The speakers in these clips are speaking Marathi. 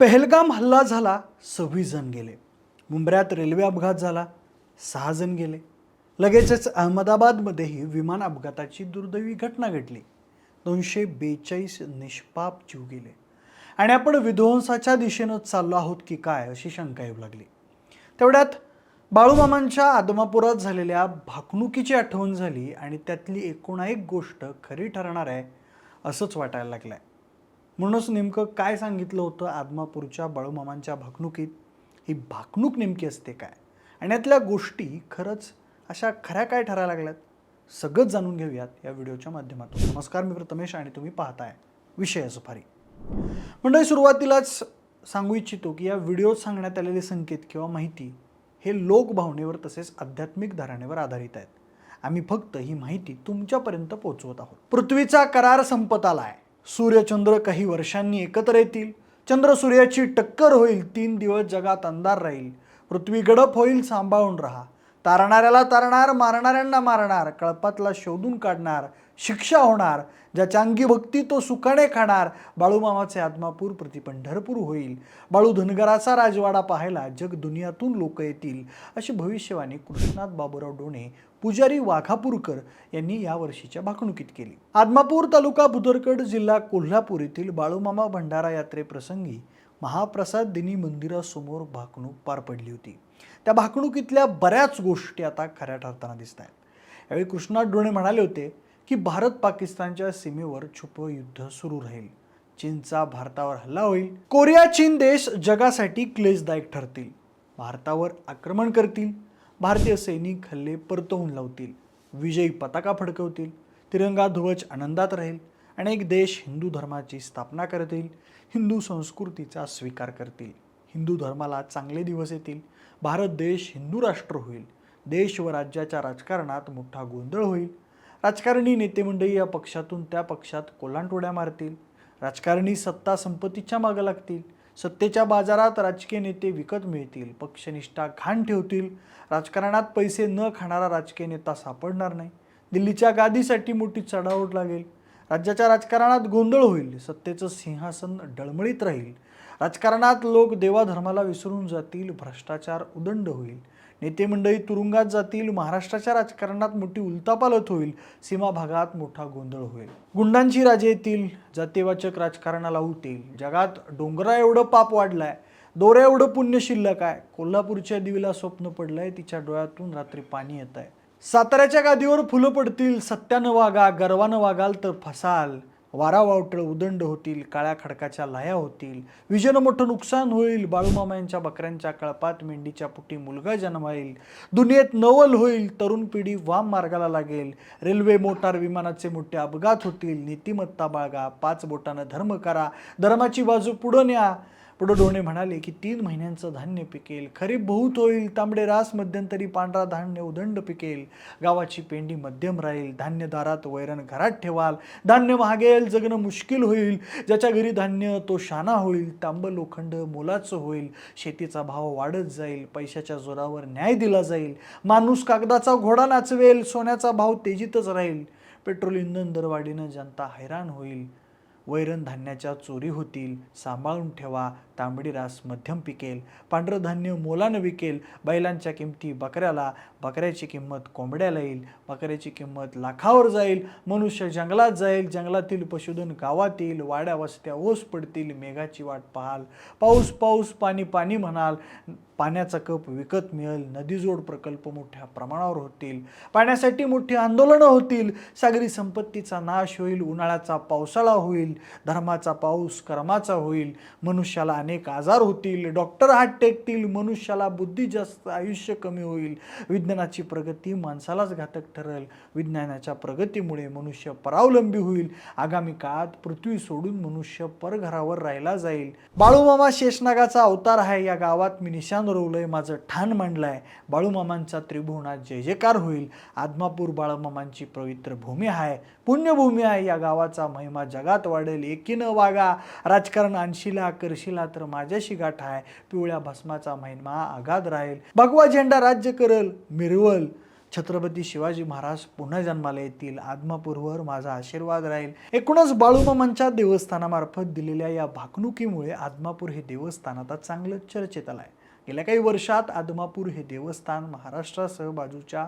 पहलगाम हल्ला झाला सव्वीस जण गेले. मुंबऱ्यात रेल्वे अपघात झाला सहा जण गेले. लगेचच अहमदाबादमध्येही विमान अपघाताची दुर्दैवी घटना घडली. दोनशे बेचाळीस निष्पाप जीव गेले. आणि आपण विध्वंसाच्या दिशेनं चाललो आहोत की काय अशी शंका येऊ लागली. तेवढ्यात बाळूमामांच्या आदमापुरात झालेल्या भाकणुकीची आठवण झाली आणि त्यातली एकोणाएक गोष्ट खरी ठरणार आहे असंच वाटायला लागलं आहे म्हणूनच नेमकं काय सांगितलं होतं आदमापूरच्या बाळूमामांच्या भाकणुकीत? ही भाकणूक नेमकी असते काय? आणि यातल्या गोष्टी खरंच अशा खऱ्या काय ठरायला लागल्यात? सगळंच जाणून घेऊयात या व्हिडिओच्या माध्यमातून. नमस्कार मी प्रथमेश आणि तुम्ही पाहताय विषय सुफारी मंडळी सुरुवातीलाच सांगू इच्छितो की या व्हिडिओत सांगण्यात आलेले संकेत किंवा माहिती हे लोकभावनेवर तसेच आध्यात्मिक धारणेवर आधारित आहेत. आम्ही फक्त ही माहिती तुमच्यापर्यंत पोहोचवत आहोत. पृथ्वीचा करार संपत आला आहे सूर्यचंद्र काही वर्षांनी एकत्र येतील. चंद्र सूर्याची टक्कर होईल तीन दिवस जगात अंधार राहील. पृथ्वी गडप होईल सांभाळून राहा. तारणाऱ्याला तारणार मारणाऱ्यांना मारणार कळपातला शोधून काढणार शिक्षा होणार ज्याच्या अंगी भक्ती तो सुखाने खाणार बाळूमामाचे आत्मापूर प्रति पंढरपूर होईल. बाळू धनगराचा राजवाडा पाहायला जग दुनियातून लोक येतील अशी भविष्यवाणी कृष्णात बाबूराव डोणे पुजारी वाघापूरकर यांनी या वर्षीच्या भाकणुकीत केली. आदमापूर तालुका बुदरकड जिल्हा कोल्हापूर येथील बाळूमामा भंडारा यात्रेप्रसंगी महाप्रसाद दिनी मंदिरासमोर भाकणूक पार पडली होती. त्या भाकणुकीतल्या बऱ्याच गोष्टी आता खऱ्या ठरताना दिसत आहेत यावेळी कृष्णात डोणे म्हणाले होते की भारत पाकिस्तानच्या सीमेवर छुपं युद्ध सुरू राहील. चीनचा भारतावर हल्ला होईल. कोरिया चीन देश जगासाठी क्लेशदायक ठरतील. भारतावर आक्रमण करतील. भारतीय सैनिक हल्ले परतवून लावतील. विजयी पताका फडकवतील. तिरंगा ध्वज आनंदात राहील. अनेक देश हिंदू धर्माची स्थापना करतील. हिंदू संस्कृतीचा स्वीकार करतील. हिंदू धर्माला चांगले दिवस येतील. भारत देश हिंदू राष्ट्र होईल. देश व राज्याच्या राजकारणात मोठा गोंधळ होईल. राजकारणी नेते मंडळी या पक्षातून त्या पक्षात कोलांटोड्या मारतील. राजकारणी सत्ता संपत्तीच्या मागं लागतील. सत्तेच्या बाजारात राजकीय नेते विकत मिळतील. पक्षनिष्ठा घाण ठेवतील. राजकारणात पैसे न खाणारा राजकीय नेता सापडणार नाही. दिल्लीच्या गादीसाठी मोठी चढाओढ लागेल. राज्याच्या राजकारणात गोंधळ होईल. सत्तेचं सिंहासन डळमळीत राहील. राजकारणात लोक देवाधर्माला विसरून जातील. भ्रष्टाचार उदंड होईल. नेते मंडळी तुरुंगात जातील महाराष्ट्राच्या राजकारणात मोठी उलतापालत होईल सीमा भागात मोठा गोंधळ होईल. गुंडांची राजे येतील जातीवाचक राजकारणाला उठतील जगात डोंगरा एवढं पाप वाढलंय दोऱ्या एवढं पुण्य शिल्लक आहे कोल्हापूरच्या देवीला स्वप्न पडलंय तिच्या डोळ्यातून रात्री पाणी येत आहे साताऱ्याच्या गादीवर फुलं पडतील सत्यानं वागा गर्वानं वागाल तर फसाल. वारा वावटळ उदंड होतील काळ्या खडकाच्या लाया होतील विजेनं मोठं नुकसान होईल बाळूमामा यांच्या बकऱ्यांच्या कळपात मेंढीच्या पुटी मुलगा जन्माईल दुनियेत नवल होईल तरुण पिढी वाम मार्गाला लागेल रेल्वे मोटार विमानाचे मोठे अपघात होतील नीतिमत्ता बाळगा पाच बोटानं धर्म करा धर्माची बाजू पुढं न्या पुढं डोणे म्हणाले की तीन महिन्यांचं धान्य पिकेल. खरीप बहुत होईल तांबडे रास मध्यंतरी पांढरा धान्य उदंड पिकेल. गावाची पेंडी मध्यम राहील धान्य दारात वैरण घरात ठेवाल. धान्य महागेल जगणं मुश्किल होईल. ज्याच्या घरी धान्य तो शाना होईल. तांब लोखंड मोलाचं होईल. शेतीचा भाव वाढत जाईल. पैशाच्या जोरावर न्याय दिला जाईल. माणूस कागदाचा घोडा नाचवेल. सोन्याचा भाव तेजीतच राहील. पेट्रोल इंधन दरवाढीनं जनता हैराण होईल. वैरण धान्याच्या चोरी होतील. सांभाळून ठेवा. तांबडी रास मध्यम पिकेल पांढरं धान्य मोलानं विकेल बैलांच्या किमती बकऱ्याला बकऱ्याची किंमत कोंबड्याला येईल बकऱ्याची किंमत लाखावर जाईल मनुष्य जंगलात जाईल जंगलातील पशुधन गावात येईल वाड्या वस्त्या ओस पडतील मेघाची वाट पाहाल. पाऊस पाऊस पाणी पाणी म्हणाल पाण्याचा कप विकत मिळेल नदीजोड प्रकल्प मोठ्या प्रमाणावर होतील पाण्यासाठी मोठी आंदोलनं होतील सागरी संपत्तीचा नाश होईल उन्हाळ्याचा पावसाळा होईल धर्माचा पाऊस कर्माचा होईल मनुष्याला अनेक आजार होतील डॉक्टर हात टेकतील मनुष्याला बुद्धी जास्त आयुष्य कमी होईल. विज्ञानाची प्रगती माणसालाच घातक ठरेल. विज्ञानाच्या प्रगतीमुळे मनुष्य परावलंबी होईल. आगामी काळात पृथ्वी सोडून मनुष्य परघरावर राहिला जाईल. बाळूमामा शेषनागाचा अवतार आहे. या गावात मी निशान रोवलंय. माझं ठाण मांडलंय. बाळूमामांचा त्रिभुवनात जय जयकार होईल. आदमापूर बाळूमामांची पवित्र भूमी आहे. पुण्यभूमी आहे. या गावाचा महिमा जगात वाढेल. एकीनं वागा. राजकारण आणशीला करशीला तर माझ्याशी गाठ आहे. पिवळ्या भस्माचा महिमा आगाध राहील. भगवा झेंडा राज्य करल मिरवल. छत्रपती शिवाजी महाराज पुन्हा जन्माला येतील. आदमापूरवर माझा आशीर्वाद राहील. एकूणच बाळूमामांच्या देवस्थानामार्फत दिलेल्या या भाकणुकीमुळे आदमापूर हे देवस्थान आता चांगलं चर्चेत आलं आहे गेल्या काही वर्षात आदमापूर हे देवस्थान महाराष्ट्रासह बाजूच्या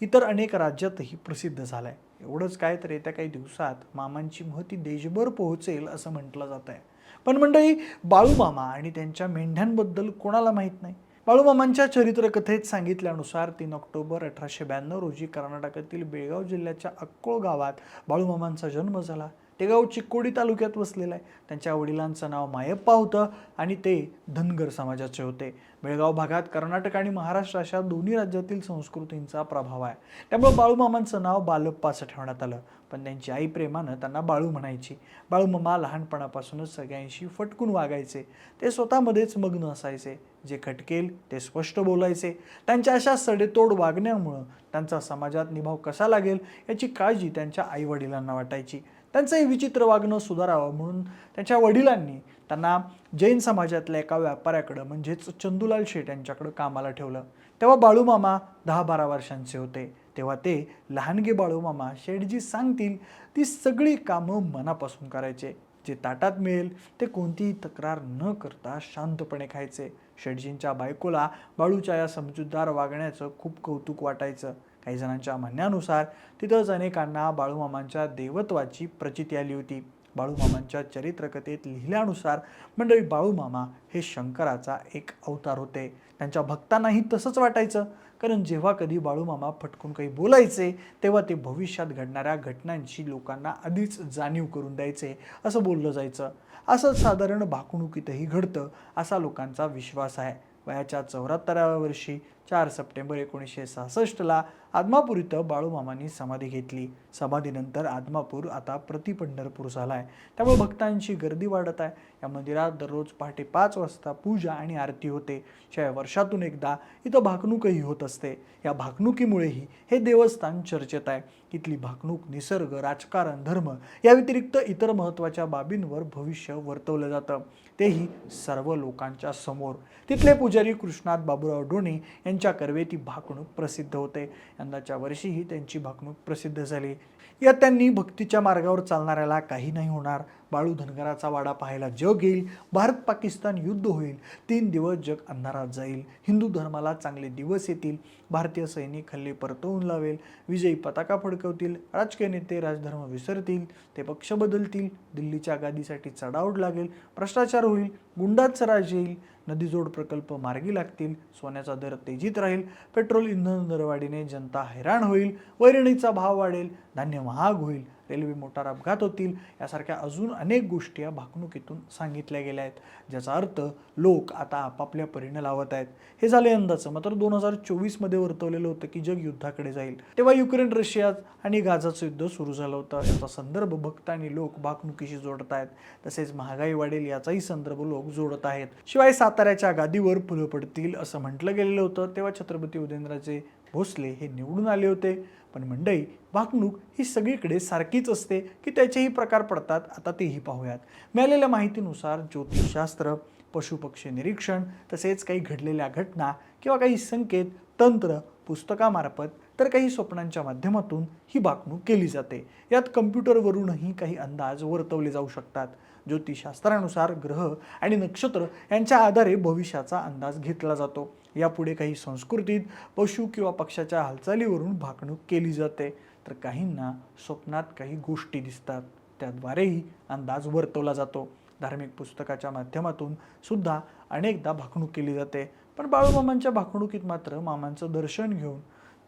इतर अनेक राज्यातही प्रसिद्ध झालं आहे एवढंच काय तर येत्या काही दिवसात मामांची महती देशभर पोहोचेल असं म्हटलं जात आहे पण मंडळी बाळूमामा आणि त्यांच्या मेंढ्यांबद्दल कोणाला माहीत नाही? बाळूमामांच्या चरित्रकथेत सांगितल्यानुसार तीन ऑक्टोबर अठराशे ब्याण्णव रोजी कर्नाटकातील बेळगाव जिल्ह्याच्या अक्कोळ गावात बाळूमामांचा जन्म झाला. ते गाव चिक्कोडी तालुक्यात वसलेलं आहे. त्यांच्या वडिलांचं नाव मायप्पा होतं आणि ते धनगर समाजाचे होते. बेळगाव भागात कर्नाटक आणि महाराष्ट्र अशा दोन्ही राज्यातील संस्कृतींचा प्रभाव आहे. त्यामुळे बाळूमामांचं नाव बालप्पा असं ठेवण्यात आलं. पण त्यांची आई प्रेमानं त्यांना बाळू म्हणायची. बाळूमामा लहानपणापासूनच सगळ्यांशी फटकून वागायचे. ते स्वतःमध्येच मग्न असायचे. जे खटकेल ते स्पष्ट बोलायचे. त्यांच्या अशा सडेतोड वागण्यामुळं त्यांचा समाजात निभाव कसा लागेल याची काळजी त्यांच्या आईवडिलांना वाटायची. त्यांचं हे विचित्र वागणं सुधारावं म्हणून त्यांच्या वडिलांनी त्यांना जैन समाजातल्या एका व्यापाऱ्याकडं म्हणजेच चंदूलाल शेठ यांच्याकडं कामाला ठेवलं. तेव्हा बाळूमामा दहा बारा वर्षांचे होते. तेव्हा ते लहानगे बाळूमामा शेठजी सांगतील ती सगळी कामं मनापासून करायचे. जे ताटात मिळेल ते कोणतीही तक्रार न करता शांतपणे खायचे. शेठजींच्या बायकोला बाळूच्या या समजूतदार वागण्याचं खूप कौतुक वाटायचं. काही जणांच्या म्हणण्यानुसार तिथंच अनेकांना बाळूमामांच्या देवत्वाची प्रचिती आली होती. बाळूमामांच्या चरित्रकथेत लिहिल्यानुसार मंडळी बाळूमामा हे शंकराचा एक अवतार होते. त्यांच्या भक्तांनाही तसंच वाटायचं. कारण जेव्हा कधी बाळूमामा फटकून काही बोलायचे तेव्हा ते भविष्यात घडणाऱ्या घटनांची लोकांना आधीच जाणीव करून द्यायचे. असं बोललं जायचं. असं साधारण भाकणुकीतही घडतं असा लोकांचा विश्वास आहे. वयाच्या चौऱ्याहत्तराव्या वर्षी चार सप्टेंबर एकोणीसशे सहासष्टला आदमापूर इथं बाळूमामांनी समाधी घेतली. समाधीनंतर आदमापूर आता प्रतिपंढरपूर झाला आहे त्यामुळे भक्तांची गर्दी वाढत आहे. या मंदिरात दररोज पहाटे पाच वाजता पूजा आणि आरती होते. शिवाय वर्षातून एकदा इथं भाकणूकही होत असते. या भाकणुकीमुळेही हे देवस्थान चर्चेत आहे. इथली भाकणूक निसर्ग राजकारण धर्म या व्यतिरिक्त इतर महत्त्वाच्या बाबींवर भविष्य वर्तवलं जातं. तेही सर्व लोकांच्या समोर. तिथले पुजारी कृष्णात बाबूराव डोणे त्यांच्या करवे ती भाकणूक प्रसिद्ध होते. यंदाच्या वर्षीही त्यांची भाकणूक प्रसिद्ध झाली. यात त्यांनी भक्तीच्या मार्गावर चालणाऱ्याला काही नाही होणार. बाळू धनगराचा वाडा पाहायला जग येईल भारत पाकिस्तान युद्ध होईल तीन दिवस जग अंधारात जाईल हिंदू धर्माला चांगले दिवस येतील भारतीय सैनिक हल्ले परतवून लावेल विजयी पताका फडकवतील राजकीय नेते राजधर्म विसरतील ते पक्ष बदलतील दिल्लीच्या गादीसाठी चढाओढ लागेल भ्रष्टाचार होईल गुंडाचं राज येईल नदीजोड प्रकल्प मार्गी लागतील सोन्याचा दर तेजीत राहील पेट्रोल इंधन दरवाढीने जनता हैराण होईल वैरणीचा भाव वाढेल धान्य महाग होईल रेल्वे मोटार अपघात होतील यासारख्या अजून अनेक गोष्टी या भाकणुकीतून सांगितल्या गेल्या आहेत ज्याचा अर्थ लोक आता आपापल्या परीने लावत आहेत. हे झाले यंदाचं. मात्र दोन हजार चोवीसमध्ये वर्तवलेलं होतं की जग युद्धाकडे जाईल. तेव्हा युक्रेन रशिया आणि गाझाचं युद्ध सुरू झालं होतं. याचा संदर्भ भक्त आणि लोक भाकणुकीशी जोडत आहेत. तसेच महागाई वाढेल याचाही संदर्भ लोक जोडत आहेत. शिवाय साताऱ्याच्या गादीवर फुलं पडतील असं म्हटलं गेलेलं होतं. तेव्हा छत्रपती उदयनराजे भोसले हे निवडून आले होते. पण मंडई वागणूक ही सगळीकडे सारखीच असते की त्याचेही प्रकार पडतात. आता तेही पाहूयात. मिळालेल्या माहितीनुसार ज्योतिषशास्त्र पशुपक्षी निरीक्षण तसेच काही घडलेल्या घटना किंवा काही संकेत तंत्र पुस्तकामार्फत तर काही स्वप्नांच्या माध्यमातून ही वागणूक केली जाते. यात कम्प्युटरवरूनही काही अंदाज वर्तवले जाऊ शकतात. ज्योतिषशास्त्रानुसार ग्रह आणि नक्षत्र यांच्या आधारे भविष्याचा अंदाज घेतला जातो. यापुढे काही संस्कृतीत पशु किंवा पक्षाच्या हालचालीवरून भाकणूक केली जाते. तर काहींना स्वप्नात काही गोष्टी दिसतात त्याद्वारेही अंदाज वर्तवला जातो. धार्मिक पुस्तकाच्या माध्यमातून सुद्धा अनेकदा भाकणूक केली जाते. पण बाळूमामांच्या भाकणुकीत मात्र मामांचं दर्शन घेऊन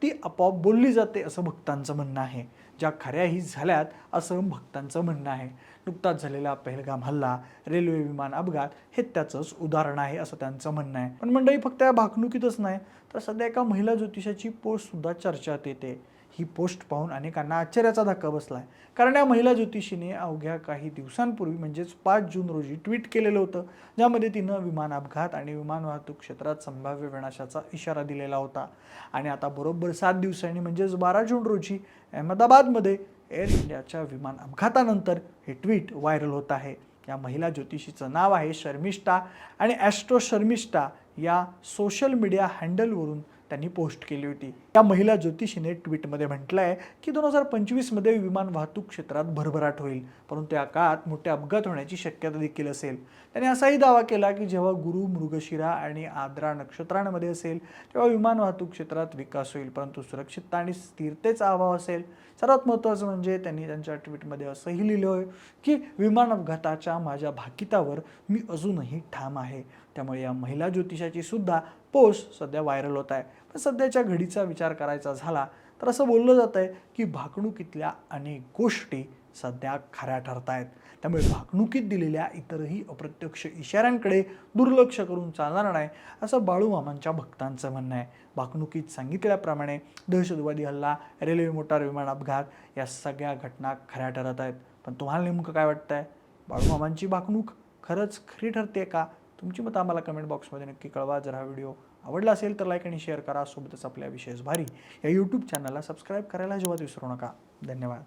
ती आपोआप बोलली जाते असं भक्तांचं म्हणणं आहे. ज्या खऱ्याही झाल्यात असं भक्तांचं म्हणणं आहे. नुकताच झालेला पहलगाम हल्ला रेल्वे विमान अपघात हे त्याचंच उदाहरण आहे असं त्यांचं म्हणणं आहे. पण मंडळी फक्त या भाकणुकीतच नाही तर सध्या एका महिला ज्योतिषाची पोस्ट सुद्धा चर्चेत येते. ही पोस्ट पाहून अनेकांना आश्चर्याचा धक्का बसला आहे कारण या महिला ज्योतिषीने अवघ्या काही दिवसांपूर्वी म्हणजेच पाच जून रोजी ट्विट केलेलं होतं. ज्यामध्ये तिनं विमान अपघात आणि विमान वाहतूक क्षेत्रात संभाव्य विनाशाचा इशारा दिलेला होता. आणि आता बरोबर सात दिवसांनी म्हणजेच बारा जून रोजी अहमदाबादमध्ये एअर इंडियाच्या विमान अपघातानंतर हे ट्विट व्हायरल होत आहे. या महिला ज्योतिषीचं नाव आहे शर्मिष्ठा आणि ॲस्ट्रो शर्मिष्ठा या सोशल मीडिया हँडलवरून त्यांनी पोस्ट केली होती. या महिला ज्योतिषीने ट्विटमध्ये म्हटलं आहे की दोन हजार पंचवीसमध्ये विमान वाहतूक क्षेत्रात भरभराट होईल परंतु या काळात मोठे अपघात होण्याची शक्यता देखील असेल. त्याने असाही दावा केला की जेव्हा गुरु मृगशिरा आणि आद्रा नक्षत्रांमध्ये असेल तेव्हा विमान वाहतूक क्षेत्रात विकास होईल परंतु सुरक्षितता आणि स्थिरतेचा अभाव असेल. सर्वात महत्त्वाचं म्हणजे त्यांनी त्यांच्या ट्विटमध्ये असंही लिहिलं आहे की विमान अपघाताच्या माझ्या भाकितावर मी अजूनही ठाम आहे. त्यामुळे या महिला ज्योतिषाची सुद्धा पोस्ट सध्या व्हायरल होत आहे. पण सध्याच्या घडीचा विचार करायचा झाला तर असं बोललं जातं आहे की भाकणुकीतल्या अनेक गोष्टी सध्या खऱ्या ठरत आहेत त्यामुळे भाकणुकीत दिलेल्या इतरही अप्रत्यक्ष इशाऱ्यांकडे दुर्लक्ष करून चालणार नाही असं बाळूमामांच्या भक्तांचं म्हणणं आहे. भाकणुकीत सांगितल्याप्रमाणे दहशतवादी हल्ला रेल्वे मोटार विमान अपघात या सगळ्या घटना खऱ्या ठरत आहेत पण तुम्हाला नेमकं काय वाटतं आहे बाळूमामांची भाकणूक खरंच खरी ठरते का? तुमची मतं आम्हाला कमेंट बॉक्समध्ये नक्की कळवा. जर हा व्हिडिओ आवडला असेल तर लाईक आणि शेअर करा. सोबतच आपल्या विशेष भारी. या यूट्यूब चॅनलला सबस्क्राईब करायला अजिबात विसरू नका. धन्यवाद.